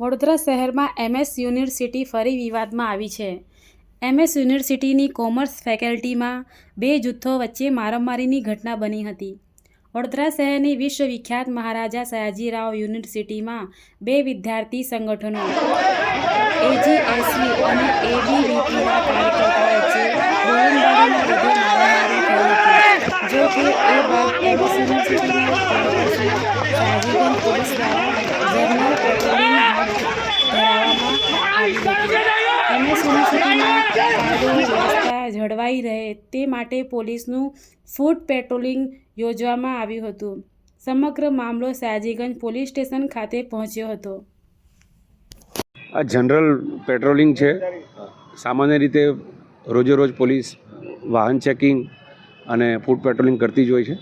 વડોદરા શહેરમાં MS university ફરી વિવાદમાં આવી છે. એમએસ યુનિવર્સિટીની કોમર્સ ફેકલ્ટીમાં બે જૂથો વચ્ચે મારામારીની ઘટના બની હતી. વડોદરા શહેરની વિશ્વવિખ્યાત મહારાજા સયાજીરાવ યુનિવર્સિટીમાં બે વિદ્યાર્થી સંગઠનો, એજીએસયુ અને એબીવીપીના કાર્યકર્તાઓ વચ્ચે હતી જો કે એ બાદ એમએસ યુનિવર્સિટીના કેમ્પસમાં સયાજીગંજ પોલીસ દ્વારા જર્નલ પેટ્રોલિંગ હાથ ધરવામાં આવી હતી જળવાઈ રહે તે માટે પોલીસનું ફૂટ પેટ્રોલિંગ યોજવામાં આવ્યું હતું. સમગ્ર મામલો સાજીગંજ પોલીસ સ્ટેશન ખાતે પહોંચ્યો હતો. આ જનરલ પેટ્રોલિંગ છે. સામાન્ય રીતે રોજે રોજ પોલીસ વાહન ચેકિંગ અને ફૂડ પેટ્રોલિંગ કરતી જ હોય છે.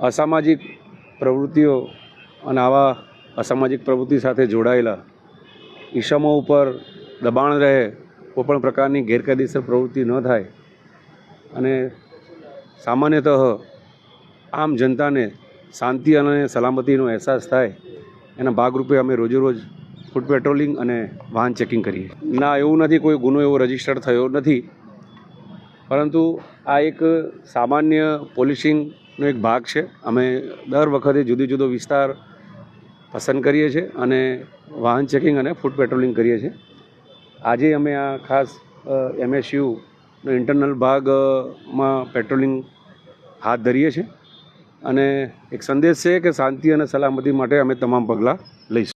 અસામાજિક પ્રવૃત્તિઓ અને આવા અસામાજિક પ્રવૃત્તિ સાથે જોડાયેલા ઈસમો ઉપર દબાણ રહે, કોઈપણ પ્રકારની ગેરકાયદેસર પ્રવૃત્તિ ન થાય અને સામાન્યતઃ આમ જનતાને શાંતિ અને સલામતીનો અહેસાસ થાય, એના ભાગરૂપે અમે રોજે રોજ ફૂડ પેટ્રોલિંગ અને વાહન ચેકિંગ કરીએ. ના, એવું નથી, કોઈ ગુનો એવો રજિસ્ટર થયો નથી. પરંતુ આ એક સામાન્ય પોલિશિંગનો એક ભાગ છે. અમે દર વખતે જુદો જુદો વિસ્તાર પસંદ કરીએ છીએ અને વાહન ચેકિંગ અને ફૂડ પેટ્રોલિંગ કરીએ છીએ. આજે અમે આ ખાસ એમએસયુનો ઇન્ટરનલ ભાગમાં પેટ્રોલિંગ હાથ ધરીએ છીએ. અને એક સંદેશ છે કે શાંતિ અને સલામતી માટે અમે તમામ પગલાં લઈશું.